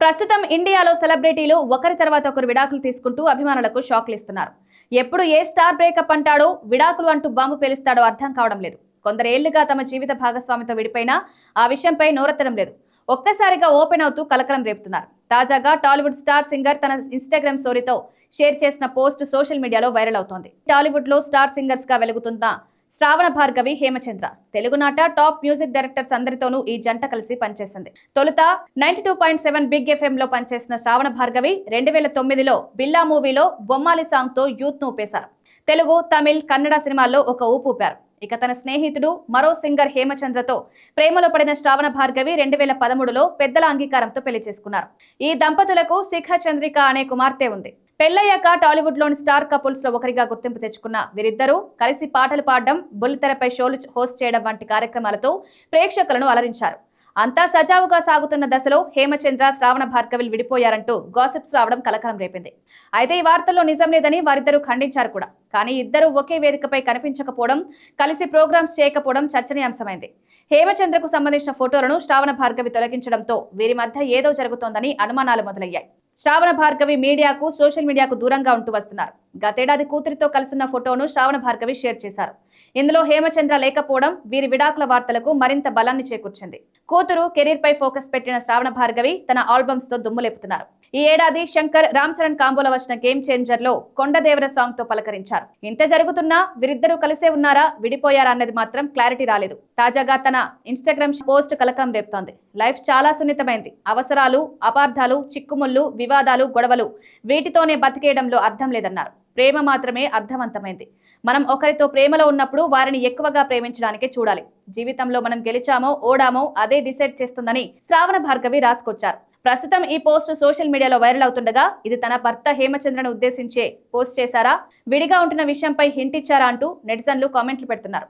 ప్రస్తుతం ఇండియాలో సెలబ్రిటీలు ఒకరి తర్వాత ఒకరు విడాకులు తీసుకుంటూ అభిమానులకు షాక్లు ఇస్తున్నారు. ఎప్పుడు ఏ స్టార్ బ్రేకప్ అంటాడో విడాకులు అంటూ బాంబు పేలుస్తాడో అర్థం కావడం లేదు. కొందరేళ్ళుగా తమ జీవిత భాగస్వామితో విడిపోయినా ఆ విషయంపై నోరెత్తడం లేదు. ఒక్కసారిగా ఓపెన్ అవుతూ కలకలం రేపుతున్నారు. తాజాగా టాలీవుడ్ స్టార్ సింగర్ తన ఇన్స్టాగ్రామ్ స్టోరీతో షేర్ చేసిన పోస్ట్ సోషల్ మీడియాలో వైరల్ అవుతోంది. టాలీవుడ్లో స్టార్ సింగర్స్గా వెలుగుతున్న శ్రావణ భార్గవి హేమచంద్ర. తెలుగునాట టాప్ మ్యూజిక్ డైరెక్టర్స్ అందరితోనూ ఈ జంట కలిసి పనిచేసింది. తొలుత ninety two point seven big FM లో పనిచేసిన శ్రావణ భార్గవి రెండు వేల తొమ్మిదిలో బిల్లా మూవీలో బొమ్మాలి సాంగ్తో యూత్ను ఊపేశారు. తెలుగు తమిళ్ కన్నడ సినిమాల్లో ఒక ఊపు ఊపారు. ఇక తన స్నేహితుడు మరో సింగర్ హేమచంద్రతో ప్రేమలో పడిన శ్రావణ భార్గవి రెండు వేల పదమూడులో పెద్దల అంగీకారంతో పెళ్ళి చేసుకున్నారు. ఈ దంపతులకు శిఖ చంద్రిక అనే కుమార్తె ఉంది. పెళ్ళయ్యాక టాలీవుడ్లోని స్టార్ కపుల్స్లో ఒకరిగా గుర్తింపు తెచ్చుకున్న వీరిద్దరూ కలిసి పాటలు పాడడం బుల్లితెరపై షోలు హోస్ట్ చేయడం వంటి కార్యక్రమాలతో ప్రేక్షకులను అలరించారు. అంతా సజావుగా సాగుతున్న దశలో హేమచంద్ర శ్రావణ భార్గవిలు విడిపోయారంటూ గాసిప్స్ రావడం కలకలం రేపింది. అయితే ఈ వార్తల్లో నిజం లేదని వారిద్దరూ ఖండించారు కూడా. కానీ ఇద్దరు ఒకే వేదికపై కనిపించకపోవడం కలిసి ప్రోగ్రామ్స్ చేయకపోవడం చర్చనీయాంశమైంది. హేమచంద్రకు సంబంధించిన ఫోటోలను శ్రావణ భార్గవి తొలగించడంతో వీరి మధ్య ఏదో జరుగుతోందని అనుమానాలు మొదలయ్యాయి. శ్రావణ భార్గవి మీడియాకు సోషల్ మీడియాకు దూరంగా ఉంటూ వస్తున్నారు. గతేడాది కూతురితో కలిసిన ఫోటోను శ్రావణ భార్గవి షేర్ చేశారు. ఇందులో హేమచంద్ర లేకపోవడం వీరి విడాకుల వార్తలకు మరింత బలాన్ని చేకూర్చింది. కూతురు కెరీర్ పై ఫోకస్ పెట్టిన శ్రావణ భార్గవి తన ఆల్బమ్స్తో దుమ్ములేపుతున్నారు ఈ ఏడాది శంకర్ రామ్ చరణ్ కాంబోలో వచ్చిన గేమ్ చేంజర్లో కొండదేవర సాంగ్తో పలకరించారు. ఇంత జరుగుతున్నా వీరిద్దరూ కలిసే ఉన్నారా విడిపోయారా అన్నది మాత్రం క్లారిటీ రాలేదు. తాజాగా తన ఇన్స్టాగ్రామ్ పోస్ట్ కలకం రేపుతోంది. లైఫ్ చాలా సున్నితమైంది. అవసరాలు అపార్థాలు చిక్కుముళ్ళు వివాదాలు గొడవలు వీటితోనే బతికేయడంలో అర్థం లేదన్నారు. ప్రేమ మాత్రమే అర్థవంతమైంది. మనం ఒకరితో ప్రేమలో ఉన్నప్పుడు వారిని ఎక్కువగా ప్రేమించడానికే చూడాలి. జీవితంలో మనం గెలిచామో ఓడామో అదే డిసైడ్ చేస్తుందని శ్రావణ భార్గవి రాసుకొచ్చారు. ప్రస్తుతం ఈ పోస్ట్ సోషల్ మీడియాలో వైరల్ అవుతుండగా ఇది తన భర్త హేమచంద్రను ఉద్దేశించే పోస్ట్ చేశారా? విడిగా ఉంటున్న విషయంపై హింటిచ్చారా అంటూ నెటిజన్లు కామెంట్లు పెడుతున్నారు.